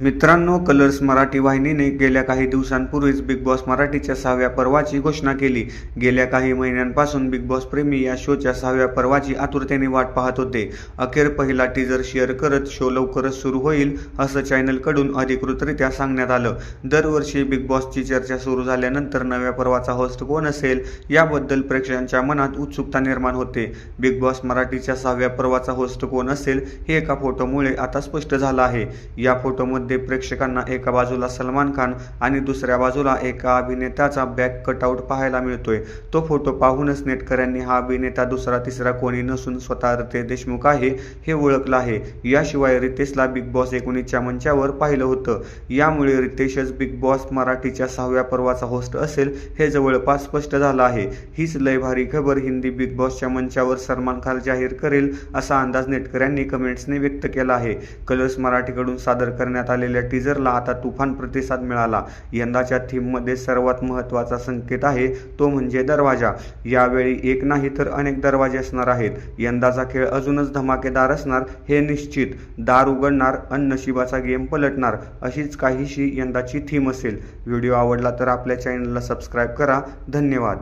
मित्रांनो कलर्स मराठी वाहिनीने गेल्या काही दिवसांपूर्वीच बिग बॉस मराठीच्या सहाव्या पर्वाची घोषणा केली. गेल्या काही महिन्यांपासून बिग बॉस प्रेमी या शोच्या सहाव्या पर्वाची आतुरतेने वाट पाहत होते. अखेर पहिला टीजर शेअर करत शो लवकरच सुरू होईल असं चॅनलकडून अधिकृतरित्या सांगण्यात आलं. दरवर्षी बिग बॉसची चर्चा सुरू झाल्यानंतर नव्या पर्वाचा होस्ट कोण असेल याबद्दल प्रेक्षकांच्या मनात उत्सुकता निर्माण होते. बिग बॉस मराठीच्या सहाव्या पर्वाचा होस्ट कोण असेल हे एका फोटोमुळे आता स्पष्ट झालं आहे. या फोटोमध्ये प्रेक्षकांना एका बाजूला सलमान खान आणि दुसऱ्या बाजूला एका अभिनेत्याचा बॅक कटआउट पाहायला मिळतोय. तो फोटो पाहूनच नेटकऱ्यांनी हा अभिनेता दुसरा तिसरा कोणी नसून स्वतः रितेश देशमुख आहे हे ओळखलं आहे. याशिवाय रितेशला बिग बॉस एकोणीसच्या मंचावर पाहिलं होतं. यामुळे रितेशच बिग बॉस मराठीच्या सहाव्या पर्वाचा होस्ट असेल हे जवळपास स्पष्ट झालं आहे. हीच लय भारी खबर हिंदी बिग बॉसच्या मंचावर सलमान खान जाहीर करेल असा अंदाज नेटकऱ्यांनी कमेंट्सने व्यक्त केला आहे. कलर्स मराठीकडून सादर करण्यात आलेल्या टीजरला आता तुफान प्रतिसाद मिळाला. यंदाच्या थीममध्ये सर्वात महत्त्वाचा संकेत आहे तो म्हणजे दरवाजा. यावेळी एक नाही तर अनेक दरवाजे असणार आहेत. यंदाचा खेळ अजूनच धमाकेदार असणार हे निश्चित. दार उघडणार अन नशिबाचा गेम पलटणार अशीच काहीशी यंदाची थीम असेल. व्हिडिओ आवडला तर आपल्या चॅनलला सबस्क्राईब करा. धन्यवाद.